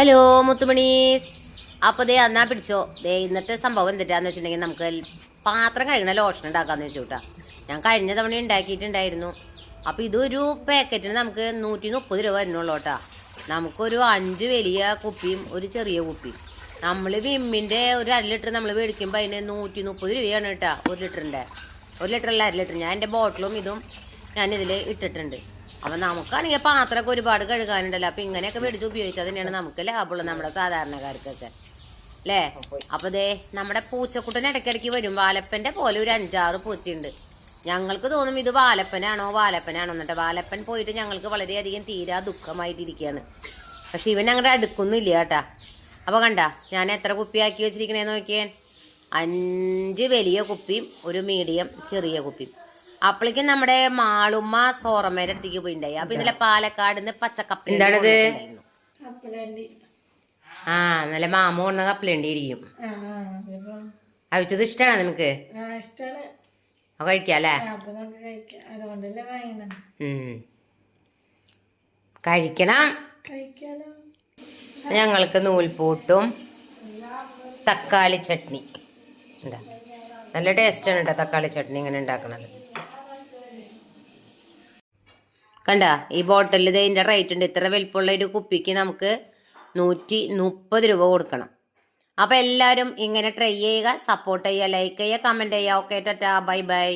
Hello മുത്തുമണീസ് അപ്പോൾ ദേ എന്നാ പിടിച്ചോ. ദേ ഇന്നത്തെ സംഭവം എന്തിട്ടാന്ന് വെച്ചിട്ടുണ്ടെങ്കിൽ നമുക്ക് പാത്രം കഴുകണ ലോഷൻ ഉണ്ടാക്കാന്ന് വെച്ചു കേട്ടാ ഞാൻ കഴിഞ്ഞ തവണ ഉണ്ടാക്കിയിട്ടുണ്ടായിരുന്നു. അപ്പോൾ ഇതൊരു പാക്കറ്റിന് നമുക്ക് നൂറ്റി മുപ്പത് രൂപ വരുന്നുള്ളൂ കേട്ടാ നമുക്കൊരു അഞ്ച് വലിയ കുപ്പിയും ഒരു ചെറിയ കുപ്പിയും. നമ്മൾ വിമ്മിന്റെ ഒരു അര ലിറ്റർ നമ്മൾ മേടിക്കുമ്പോൾ അതിന് നൂറ്റി മുപ്പത് രൂപയാണ് കേട്ടോ ഒരു ലിറ്ററിന്റെ ഒരു ലിറ്ററല്ല അര ലിറ്റർ. ഞാൻ എന്റെ ബോട്ടിലും ഇതും ഞാനിതിൽ ഇട്ടിട്ടുണ്ട്. അപ്പം നമുക്കാണെങ്കിൽ പാത്രമൊക്കെ ഒരുപാട് കഴുകാനുണ്ടല്ലോ. അപ്പം ഇങ്ങനെയൊക്കെ മേടിച്ച് ഉപയോഗിച്ചാൽ തന്നെയാണ് നമുക്ക് ലാഭമുള്ളത് നമ്മുടെ സാധാരണക്കാർക്കൊക്കെ. അല്ലേ? അപ്പോൾ ദേ നമ്മുടെ പൂച്ചക്കുട്ടൻ ഇടയ്ക്കിടയ്ക്ക് വരും. വാലപ്പന്റെ പോലെ ഒരു അഞ്ചാറ് പൂച്ചയുണ്ട്. ഞങ്ങൾക്ക് തോന്നും ഇത് വാലപ്പനാണോ വാലപ്പനാണോ എന്നിട്ട് വാലപ്പൻ പോയിട്ട് ഞങ്ങൾക്ക് വളരെയധികം തീരാ ദുഃഖമായിട്ടിരിക്കുകയാണ്. പക്ഷെ ഇവൻ ഞങ്ങളുടെ അടുക്കൊന്നുമില്ല കേട്ടാ. അപ്പോൾ കണ്ട ഞാൻ എത്ര കുപ്പിയാക്കി വെച്ചിരിക്കണേന്ന് നോക്കിയേ. അഞ്ച് വലിയ കുപ്പിയും ഒരു മീഡിയം ചെറിയ കുപ്പിയും. അപ്പോഴേക്കും നമ്മുടെ മാളുമ്മ സോറമ്മേടെ അടുത്തേക്ക് പോയിണ്ടായി. അപ്പൊ ഇന്നലെ പാലക്കാട് നിന്ന് പച്ചക്കപ്പ എന്താണിത് ആ നല്ല മാമ കൊണ്ട കപ്പലണ്ടി ഇരിക്കും ആ ആ, അവിച്ചത് ഇഷ്ടമാണോ നിനക്ക് കഴിക്കാല്ലേ. കഴിക്കണം. ഞങ്ങൾക്ക് നൂൽപൂട്ടും തക്കാളി ചട്നി. നല്ല നല്ല ടേസ്റ്റാണ് കേട്ടോ തക്കാളി ചട്നി ഇങ്ങനെ ഉണ്ടാക്കണത്. കണ്ട ഈ ബോട്ടിൽ ഇതിന്റെ റേറ്റ് ഉണ്ട്. ഇത്ര വലിപ്പമുള്ള ഒരു കുപ്പിക്ക് നമുക്ക് നൂറ്റി മുപ്പത് രൂപ കൊടുക്കണം. അപ്പൊ എല്ലാവരും ഇങ്ങനെ ട്രൈ ചെയ്യുക സപ്പോർട്ട് ചെയ്യുക ലൈക്ക് ചെയ്യുക കമന്റ് ചെയ്യുക. Okay tata bye bye